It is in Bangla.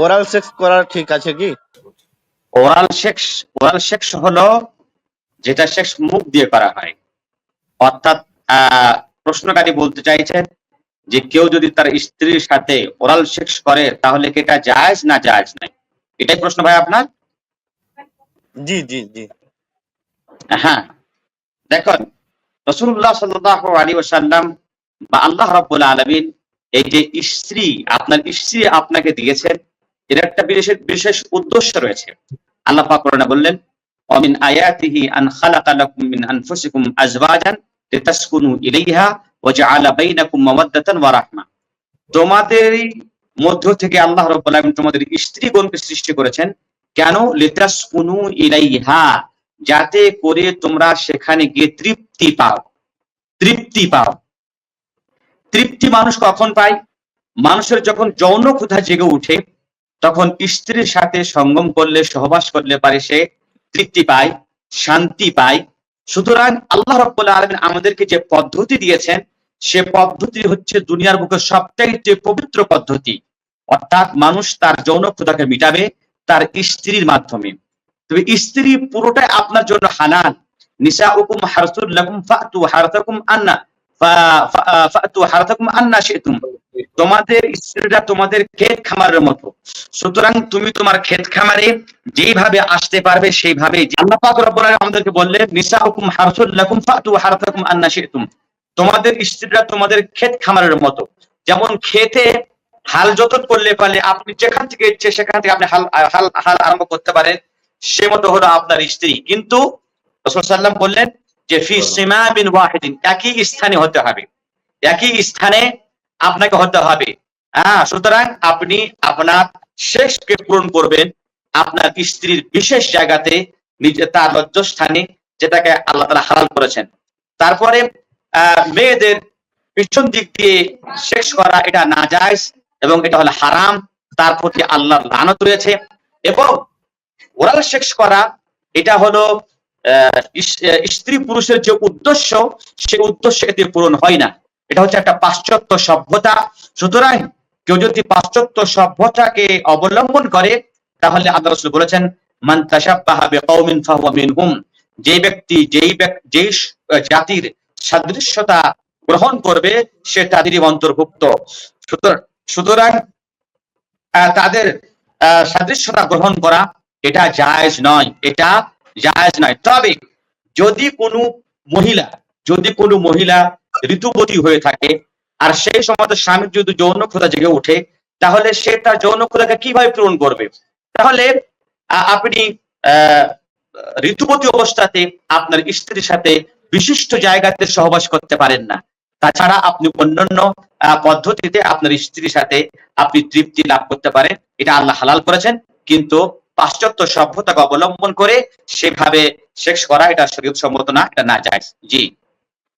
ওরাল সেক্স করা ঠিক আছে কি? ওরাল সেক্স ওরাল সেক্স হলো যেটা সেক্স মুখ দিয়ে করা হয়। অর্থাৎ প্রশ্নকারী বলতে চাইছেন যে কেউ যদি তার স্ত্রীর সাথে ওরাল সেক্স করে তাহলে কি এটা জায়েজ না জায়েজ নাই এটাই প্রশ্ন ভাই আপনার? জি জি জি। হ্যাঁ। দেখুন রসুল্লাহ সাল্লাহ আলী ওসাল্লাম বা আল্লাহ রব্বুল আলমিন এই যে স্ত্রী আপনার স্ত্রী আপনাকে দিয়েছেন এর একটা বিশেষ বিশেষ উদ্দেশ্য রয়েছে। আল্লাহ পাক কোরআনে বললেন, অমিন আয়াতিহি আন খালাকা লাকুম মিন আনফুসিকুম আজওয়াজান লিতাসকুনু ইলাইহা ওয়া জাআলা বাইনাকুম মাওয়াদ্দাতান ওয়া রাহমা। তোমাদেরই মধ্য থেকে আল্লাহ রাব্বুল আলামিন তোমাদের স্ত্রীগণকে সৃষ্টি করেছেন। কেন? লিতাসকুনু ইলাইহা, যাতে করে তোমরা সেখানে গিয়ে তৃপ্তি পাও। তৃপ্তি পাও। তৃপ্তি মানুষ কখন পায়? মানুষের যখন যৌন ক্ষুধা জেগে উঠে তখন স্ত্রীর সাথে সঙ্গম করলে সহবাস করলে পারে সে তৃপ্তি পায় শান্তি পায় সুতরাং আল্লাহ রব্বুল আলমিন আমাদেরকে যে পদ্ধতি দিয়েছেন সে পদ্ধতি হচ্ছে দুনিয়ার বুকে সবচাইতে পবিত্র পদ্ধতি অর্থাৎ মানুষ তার যৌন ক্ষুদাকে মিটাবে তার স্ত্রীর মাধ্যমে তবে স্ত্রী পুরোটাই আপনার জন্য হালাল নিসা উকুম হারসুল লাকুম আন্না ফাতু আন্না তোমাদের স্ত্রীরা তোমাদের ক্ষেত খামারের মতো। সুতরাং তুমি তোমার ক্ষেত খামারে যেইভাবে আসতে পারবে সেইভাবে আমাদেরকে বললেন নিসা হারসুল লাকুম ফাতু হারতাকুম আন্না শিতুম তোমাদের স্ত্রীরা তোমাদের ক্ষেত খামারের মতো। যেমন খেতে হাল যতন করলে পারলে আপনি যেখান থেকে ইচ্ছে সেখান থেকে আপনি হাল হাল হাল আরম্ভ করতে পারেন, সে মতো হলো আপনার স্ত্রী। কিন্তু রসুল সাল্লাম বললেন যে, ফি সিমা বিন ওয়াহিদিন। একই স্থানে হতে হবে। একই স্থানে আপনাকে হতে হবে। হ্যাঁ সুতরাং আপনি আপনার শেষকে পূরণ করবেন। আপনার স্ত্রীর বিশেষ জায়গাতে নিজে তার লজ্জস্থানে যেটাকে আল্লাহ তালা হালাল করেছেন। তারপরে মেয়েদের পিছন দিক দিয়ে শেষ করা এটা নাজায়জ এবং এটা হলো হারাম। তার প্রতি আল্লাহর লানত রয়েছে এবং ওরাল সেক্স করা এটা হলো স্ত্রী পুরুষের যে উদ্দেশ্য, সে উদ্দেশ্য এতে পূরণ হয় না। এটা হচ্ছে একটা পাশ্চাত্য সভ্যতা। সুতরাং কেউ যদি পাশ্চাত্য সভ্যতাকে অবলম্বন করে, তাহলে রসুল বলেছেন যে ব্যক্তি, যেই যেই জাতির সাদৃশ্যতা গ্রহণ করবে, সে তাদেরই অন্তর্ভুক্ত। সুতরাং তাদের সাদৃশ্যতা গ্রহণ করা এটা জায়েজ নয়। এটা জায়েজ নয়। তবে যদি কোনো মহিলা, যদি কোনো মহিলা ঋতুবতী হয়ে থাকে, আর সেই সময় স্বামীর যদি যৌন ক্ষুধা জেগে ওঠে, তাহলে সে তার যৌন ক্ষুধাকে কীভাবে পূরণ করবে? তাহলে আপনি আহ ঋতুবতী অবস্থাতে আপনার স্ত্রীর সাথে বিশিষ্ট জায়গাতে সহবাস করতে পারেন না। তাছাড়া আপনি অন্যান্য পদ্ধতিতে আপনার স্ত্রীর সাথে আপনি তৃপ্তি লাভ করতে পারেন। এটা আল্লাহ হালাল করেছেন। কিন্তু পাশ্চাত্য সভ্যতাকে অবলম্বন করে সেভাবে শেষ করা এটা শরীয়ত সম্মত না, এটা না যায় জি।